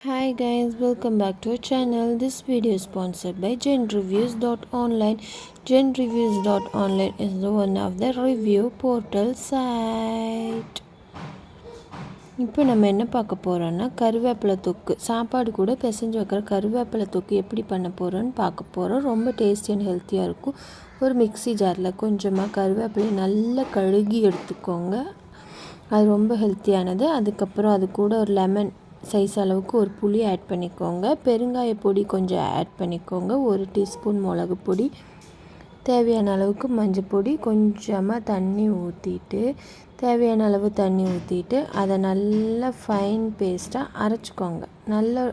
Hi guys, welcome back to our channel. This video is sponsored by genreviews.online. Genreviews.online is the one of the review portal site. இப்போ நம்ம என்ன பார்க்க போகிறோன்னா கருவேப்பிலை தொக்கு சாப்பாடு கூட பிசைஞ்சு வைக்கிற கருவேப்பிலை தொக்கு எப்படி பண்ண போகிறோன்னு பார்க்க போகிறோம் ரொம்ப டேஸ்டி அண்ட் ஹெல்த்தியாக இருக்கும் ஒரு மிக்சி ஜாரில் கொஞ்சமாக கருவேப்பிலையை நல்லா கழுகி எடுத்துக்கோங்க அது ரொம்ப ஹெல்த்தியானது அதுக்கப்புறம் அது கூட ஒரு லெமன் சைஸ் அளவுக்கு ஒரு புளி ஆட் பண்ணிக்கோங்க. பெருங்காய பொடி கொஞ்சம் ஆட் பண்ணிக்கோங்க. ஒரு டீஸ்பூன் மிளகு பொடி. தேவையான அளவுக்கு மஞ்சள் பொடி கொஞ்சமாக தண்ணி ஊற்றிட்டு தேவையான அளவு தண்ணி ஊற்றிட்டு அதை நல்லா ஃபைன் பேஸ்ட்டாக அரைச்சிக்கோங்க. நல்ல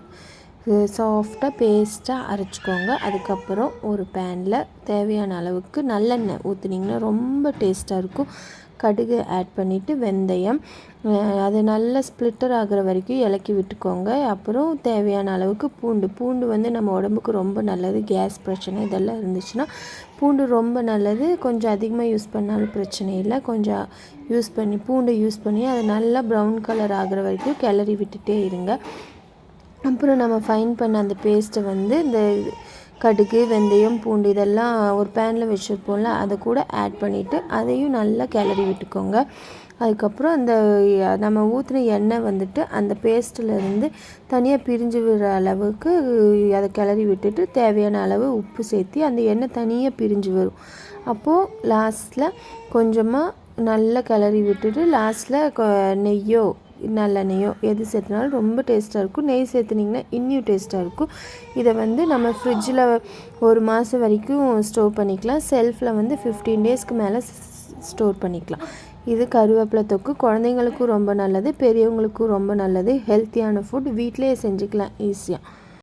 சாஃப்டாக பேஸ்ட்டாக அரைச்சிக்கோங்க. அதுக்கப்புறம் ஒரு பேனில் தேவையான அளவுக்கு நல்லெண்ணெய் ஊற்றுனீங்கன்னா ரொம்ப டேஸ்ட்டாக இருக்கும். கடுகு ஆட் பண்ணிவிட்டு வெந்தயம். அது நல்லா ஸ்ப்ளிட்டர் ஆகிற வரைக்கும் இலக்கி விட்டுக்கோங்க. அப்புறம் தேவையான அளவுக்கு பூண்டு. பூண்டு வந்து நம்ம உடம்புக்கு ரொம்ப நல்லது. கேஸ் பிரச்சனை இதெல்லாம் இருந்துச்சுன்னா பூண்டு ரொம்ப நல்லது. கொஞ்சம் அதிகமாக யூஸ் பண்ணாலும் பிரச்சனை இல்லை. கொஞ்சம் யூஸ் பண்ணி பூண்டு யூஸ் பண்ணி அது நல்லா ப்ரௌன் கலர் ஆகிற வரைக்கும் கிளறி விட்டுட்டே இருங்க. அப்புறம் நம்ம ஃபைன் பண்ண அந்த பேஸ்ட்டை வந்து இந்த கடுகு வெந்தயம் பூண்டு இதெல்லாம் ஒரு பேனில் வச்சுருப்போம்ல அதை கூட ஆட் பண்ணிவிட்டு அதையும் நல்லா கிளறி விட்டுக்கோங்க. அதுக்கப்புறம் அந்த நம்ம ஊற்றின எண்ணெய் வந்துட்டு அந்த பேஸ்ட்டிலேருந்து தனியாக பிரிஞ்சு விடுற அளவுக்கு அதை கிளறி விட்டுட்டு தேவையான அளவு உப்பு சேர்த்து அந்த எண்ணெய் தனியாக பிரிஞ்சு வரும். அப்போது லாஸ்ட்டில் கொஞ்சமாக நல்லா கிளறி விட்டுட்டு லாஸ்ட்டில் நெய்யோ நல்லெண்ணெயோ எது சேர்த்துனாலும் ரொம்ப டேஸ்ட்டாக இருக்கும். நெய் சேர்த்துனிங்கன்னா இன்னும் டேஸ்ட்டாக இருக்கும். இதை வந்து நம்ம ஃப்ரிட்ஜில் ஒரு மாதம் வரைக்கும் ஸ்டோர் பண்ணிக்கலாம். செல்ஃபில் வந்து ஃபிஃப்டீன் டேஸ்க்கு மேலே ஸ்டோர் பண்ணிக்கலாம். இது கருவேப்பிலை தொக்கு. குழந்தைங்களுக்கும் ரொம்ப நல்லது பெரியவங்களுக்கும் ரொம்ப நல்லது. ஹெல்த்தியான ஃபுட் வீட்டிலேயே செஞ்சுக்கலாம் ஈஸியாக